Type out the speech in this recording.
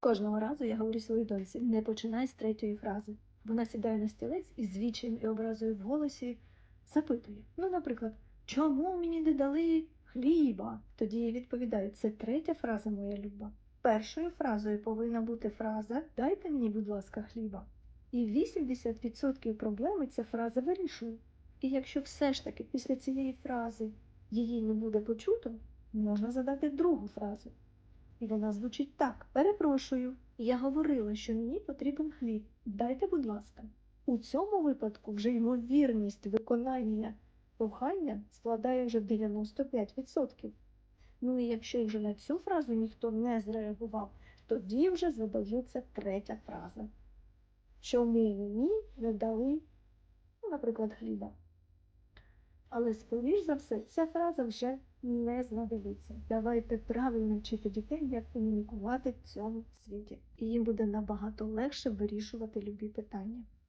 Кожного разу я говорю своїй доньці, не починай з третьої фрази. Вона сідає на стілець і з і образою в голосі запитує. Ну, наприклад, чому мені не дали хліба? Тоді я відповідаю, це третя фраза, моя люба. Першою фразою повинна бути фраза Дайте мені, будь ласка, хліба. І 80% проблеми ця фраза вирішує. І якщо все ж таки після цієї фрази її не буде почуто, можна задати другу фразу. І вона звучить так: Перепрошую, я говорила, що мені потрібен хліб. Дайте, будь ласка. У цьому випадку вже ймовірність виконання прохання складає вже 95%. Ну і якщо вже на цю фразу ніхто не зреагував, тоді вже задається третя фраза. Чому мені не дали, ну, наприклад, хліба. Але, скоріш за все, ця фраза вже не знадобиться. Давайте правильно вчити дітей, як комунікувати в цьому світі. І їм буде набагато легше вирішувати любі питання.